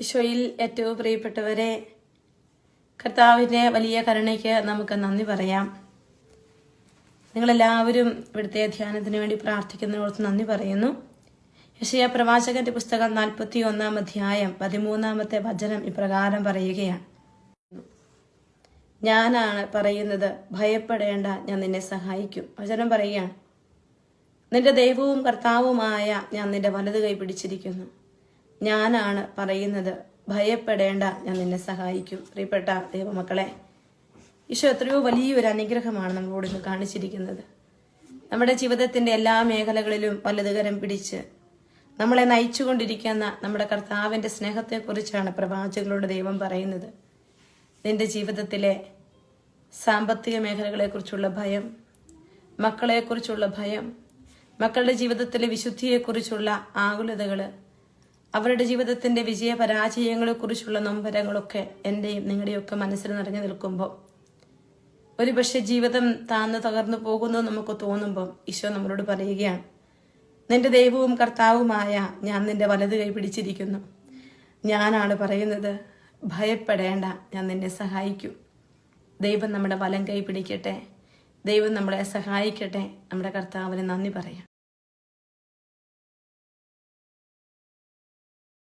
ഈശോയിൽ ഏറ്റവും പ്രിയപ്പെട്ടവരെ കർത്താവിന്റെ വലിയ കരുണയ്ക്ക് നമുക്ക് നന്ദി പറയാം. നിങ്ങളെല്ലാവരും ഇവിടുത്തെ ധ്യാനത്തിന് വേണ്ടി പ്രാർത്ഥിക്കുന്നതിനോട് നന്ദി പറയുന്നു. യശയ പ്രവാചകന്റെ പുസ്തകം നാൽപ്പത്തി ഒന്നാം അധ്യായം പതിമൂന്നാമത്തെ വചനം ഇപ്രകാരം പറയുകയാണ്. ഞാനാണ് പറയുന്നത് ഭയപ്പെടേണ്ട ഞാൻ നിന്നെ സഹായിക്കും. വചനം പറയുകയാണ്. നിന്റെ ദൈവവും കർത്താവുമായ ഞാൻ നിന്റെ വലത് കൈ പിടിച്ചിരിക്കുന്നു. ഞാനാണ് പറയുന്നത്. ഭയപ്പെടേണ്ട ഞാൻ നിന്നെ സഹായിക്കും. പ്രിയപ്പെട്ട ദൈവമക്കളെ ഈശോ എത്രയോ വലിയൊരു അനുഗ്രഹമാണ് നമ്മളോട് ഇന്ന് കാണിച്ചിരിക്കുന്നത്. നമ്മുടെ ജീവിതത്തിന്റെ എല്ലാ മേഖലകളിലും വലതുകരം പിടിച്ച് നമ്മളെ നയിച്ചുകൊണ്ടിരിക്കുന്ന നമ്മുടെ കർത്താവിന്റെ സ്നേഹത്തെക്കുറിച്ചാണ് പ്രവാചകളോട് ദൈവം പറയുന്നത്. നിന്റെ ജീവിതത്തിലെ സാമ്പത്തിക മേഖലകളെക്കുറിച്ചുള്ള ഭയം മക്കളെക്കുറിച്ചുള്ള ഭയം മക്കളുടെ ജീവിതത്തിലെ വിശുദ്ധിയെക്കുറിച്ചുള്ള ആകുലതകൾ അവരുടെ ജീവിതത്തിന്റെ വിജയ പരാജയങ്ങളെക്കുറിച്ചുള്ള നൊമ്പരങ്ങളൊക്കെ എന്റെയും നിങ്ങളുടെയൊക്കെ മനസ്സിൽ നിറഞ്ഞു നിൽക്കുമ്പോൾ ഒരുപക്ഷെ ജീവിതം താന്ന് തകർന്നു പോകുന്നു നമുക്ക് തോന്നുമ്പോൾ ഈശോ നമ്മളോട് പറയുകയാണ് നിന്റെ ദൈവവും കർത്താവുമായ ഞാൻ നിന്റെ വലത് കൈ പിടിച്ചിരിക്കുന്നു. ഞാനാണ് പറയുന്നത് ഭയപ്പെടേണ്ട ഞാൻ നിന്നെ സഹായിക്കും. ദൈവം നമ്മുടെ വലം കൈ പിടിക്കട്ടെ. ദൈവം നമ്മളെ സഹായിക്കട്ടെ. നമ്മുടെ കർത്താവിന് നന്ദി പറയാം.